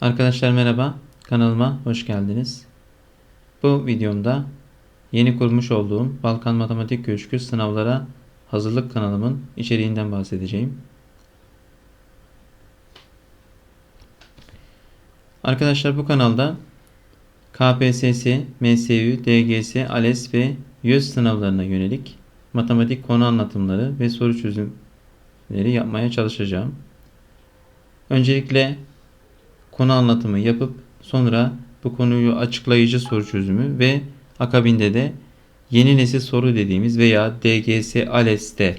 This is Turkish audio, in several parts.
Arkadaşlar merhaba, kanalıma hoş geldiniz. Bu videomda yeni kurmuş olduğum Balkan Matematik Köşkü sınavlara hazırlık kanalımın içeriğinden bahsedeceğim. Arkadaşlar bu kanalda KPSS, MSU, DGS, ALES ve YÖS sınavlarına yönelik matematik konu anlatımları ve soru çözümleri yapmaya çalışacağım. Öncelikle konu anlatımı yapıp sonra bu konuyu açıklayıcı soru çözümü ve akabinde de yeni nesil soru dediğimiz veya DGS ALES'te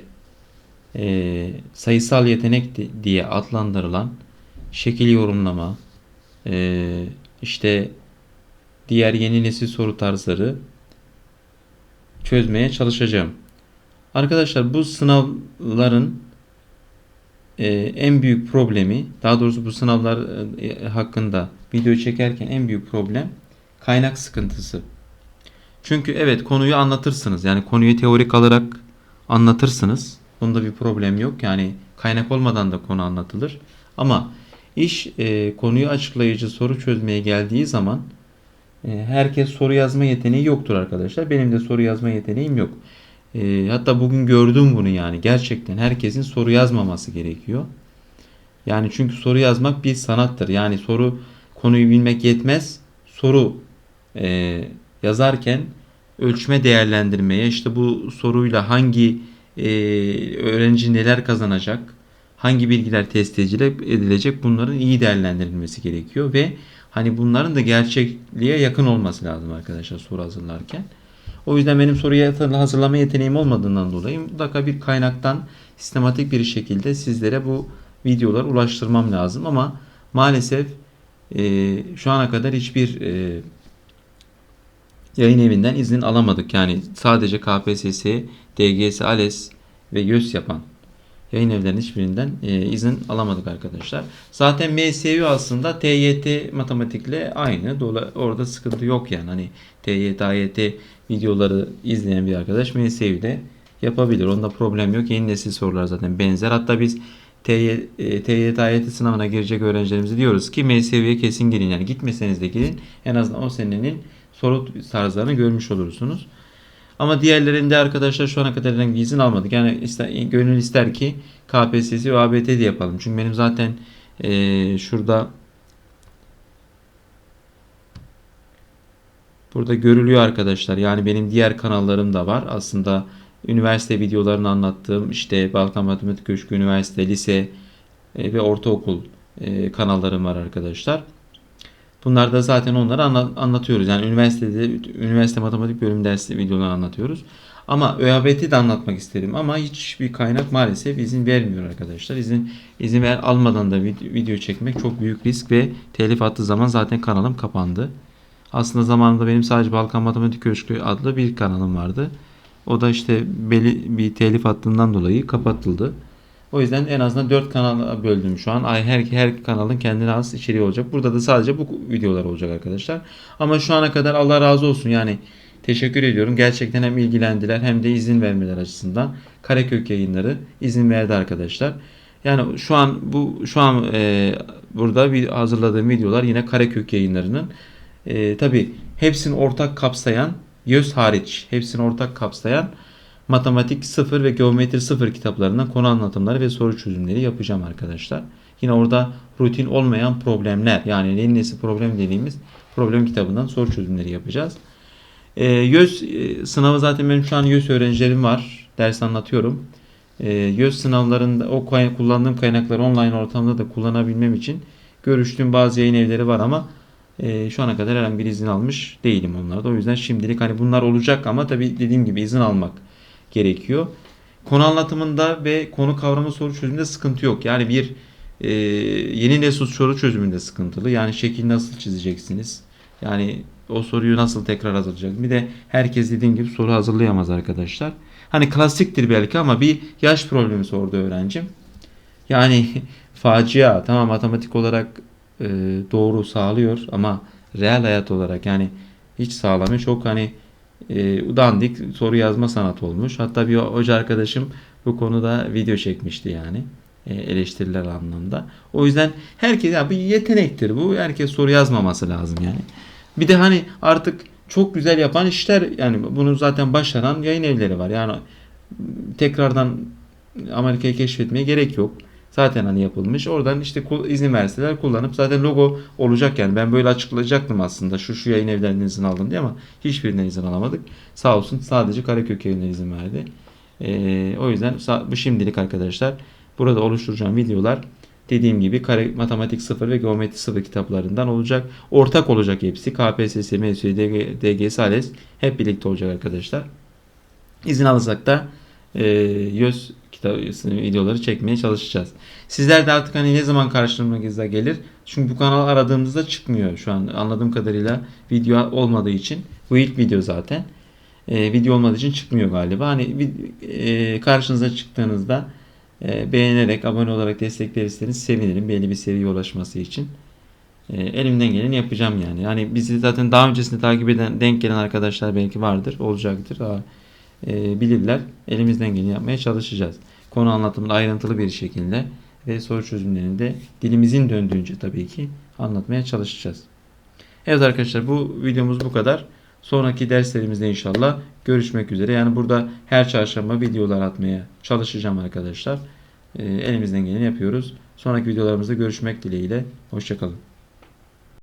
e, sayısal yetenek di- diye adlandırılan şekil yorumlama e, işte diğer yeni nesil soru tarzları çözmeye çalışacağım. Arkadaşlar bu sınavların e, en büyük problemi, daha doğrusu bu sınavlar e, hakkında video çekerken en büyük problem kaynak sıkıntısı. Çünkü evet konuyu anlatırsınız. Yani konuyu teorik alarak anlatırsınız. Bunda bir problem yok. Yani kaynak olmadan da konu anlatılır. Ama iş e, konuyu açıklayıcı soru çözmeye geldiği zaman e, herkes soru yazma yeteneği yoktur arkadaşlar. Benim de soru yazma yeteneğim yok. E, hatta bugün gördüm bunu yani. Gerçekten herkesin soru yazmaması gerekiyor. Yani çünkü soru yazmak bir sanattır. Yani soru konuyu bilmek yetmez. Soru e, yazarken ölçme değerlendirmeye işte bu soruyla hangi e, öğrenci neler kazanacak, hangi bilgiler test edile- edilecek bunların iyi değerlendirilmesi gerekiyor ve hani bunların da gerçekliğe yakın olması lazım arkadaşlar soru hazırlarken. O yüzden benim soruya hazırlama yeteneğim olmadığından dolayı mutlaka bir kaynaktan sistematik bir şekilde sizlere bu videoları ulaştırmam lazım ama maalesef e, şu ana kadar hiçbir e, yayın evinden izin alamadık. Yani sadece KPSS, DGS, ALES ve YÖS yapan yayın evlerinin hiçbirinden e, izin alamadık arkadaşlar. Zaten MSU aslında TYT matematikle aynı. Dola, orada sıkıntı yok yani. Hani TYT, AYT videoları izleyen bir arkadaş MSU'de yapabilir. Onda problem yok. Yeni nesil sorular zaten benzer. Hatta biz TY, e, TYT, AYT sınavına girecek öğrencilerimize diyoruz ki MSU'ya kesin girin. Yani gitmeseniz de girin. En azından o senenin soru tarzlarını görmüş olursunuz. Ama diğerlerinde arkadaşlar şu ana kadar herhangi izin almadık. Yani ister, gönül ister ki KPSS ve ABT de yapalım. Çünkü benim zaten eee, şurada burada görülüyor arkadaşlar. Yani benim diğer kanallarım da var. Aslında üniversite videolarını anlattığım işte Balkan Matematik Köşkü Üniversite, Lise e, ve Ortaokul e, kanallarım var arkadaşlar. Bunlar da zaten onları anla- anlatıyoruz. Yani üniversitede üniversite matematik bölüm dersi videoları anlatıyoruz. Ama ÖABT'i de anlatmak istedim ama hiçbir kaynak maalesef izin vermiyor arkadaşlar. İzin izin ver almadan da vid- video çekmek çok büyük risk ve telif attığı zaman zaten kanalım kapandı. Aslında zamanında benim sadece Balkan Matematik Köşkü adlı bir kanalım vardı. O da işte belli bir telif attığından dolayı kapatıldı. O yüzden en azından 4 kanala böldüm şu an. Her her kanalın kendine has içeriği olacak. Burada da sadece bu videolar olacak arkadaşlar. Ama şu ana kadar Allah razı olsun yani teşekkür ediyorum. Gerçekten hem ilgilendiler hem de izin vermeler açısından. Karekök yayınları izin verdi arkadaşlar. Yani şu an bu şu an e, burada bir hazırladığım videolar yine Karekök yayınlarının e, tabi hepsini ortak kapsayan YÖS hariç hepsini ortak kapsayan Matematik 0 ve Geometri 0 kitaplarından konu anlatımları ve soru çözümleri yapacağım arkadaşlar. Yine orada rutin olmayan problemler yani yeni nesil problem dediğimiz problem kitabından soru çözümleri yapacağız. Ee, YÖS e, sınavı zaten benim şu an YÖS öğrencilerim var. Ders anlatıyorum. Ee, YÖS sınavlarında o kay- kullandığım kaynakları online ortamda da kullanabilmem için görüştüğüm bazı yayın evleri var ama e, şu ana kadar herhangi bir izin almış değilim onlarda. O yüzden şimdilik hani bunlar olacak ama tabii dediğim gibi izin almak gerekiyor. Konu anlatımında ve konu kavrama soru çözümünde sıkıntı yok. Yani bir e, yeni nesil soru çözümünde sıkıntılı. Yani şekil nasıl çizeceksiniz? Yani o soruyu nasıl tekrar hazırlayacak? Bir de herkes dediğim gibi soru hazırlayamaz arkadaşlar. Hani klasiktir belki ama bir yaş problemi sordu öğrencim. Yani facia. Tamam matematik olarak e, doğru sağlıyor ama real hayat olarak yani hiç sağlamıyor. Çok hani e, dandik soru yazma sanatı olmuş. Hatta bir hoca arkadaşım bu konuda video çekmişti yani. e, eleştiriler anlamda. O yüzden herkes ya bir yetenektir bu. Herkes soru yazmaması lazım yani. Bir de hani artık çok güzel yapan işler yani bunu zaten başaran yayın evleri var. Yani tekrardan Amerika'yı keşfetmeye gerek yok. Zaten hani yapılmış. Oradan işte izin verseler kullanıp zaten logo olacak yani. Ben böyle açıklayacaktım aslında. Şu şu yayın evlerinden izin aldım diye ama hiçbirinden izin alamadık. Sağ olsun sadece Karakök yayınları izin verdi. Ee, o yüzden bu şimdilik arkadaşlar burada oluşturacağım videolar dediğim gibi kare, matematik 0 ve geometri 0 kitaplarından olacak. Ortak olacak hepsi. KPSS, DG, DGS, ALES hep birlikte olacak arkadaşlar. İzin alırsak da e, YÖS kitabı videoları çekmeye çalışacağız. Sizler de artık hani ne zaman karşılığınıza gelir? Çünkü bu kanal aradığımızda çıkmıyor şu an anladığım kadarıyla video olmadığı için. Bu ilk video zaten. E, video olmadığı için çıkmıyor galiba. Hani e, karşınıza çıktığınızda e, beğenerek, abone olarak desteklerirseniz sevinirim belli bir seviyeye ulaşması için. E, elimden geleni yapacağım yani. Yani bizi zaten daha öncesinde takip eden, denk gelen arkadaşlar belki vardır, olacaktır. Daha e, bilirler. Elimizden geleni yapmaya çalışacağız. Konu anlatımını ayrıntılı bir şekilde ve soru çözümlerini de dilimizin döndüğünce tabii ki anlatmaya çalışacağız. Evet arkadaşlar bu videomuz bu kadar. Sonraki derslerimizde inşallah görüşmek üzere. Yani burada her çarşamba videolar atmaya çalışacağım arkadaşlar. E, elimizden geleni yapıyoruz. Sonraki videolarımızda görüşmek dileğiyle. Hoşçakalın.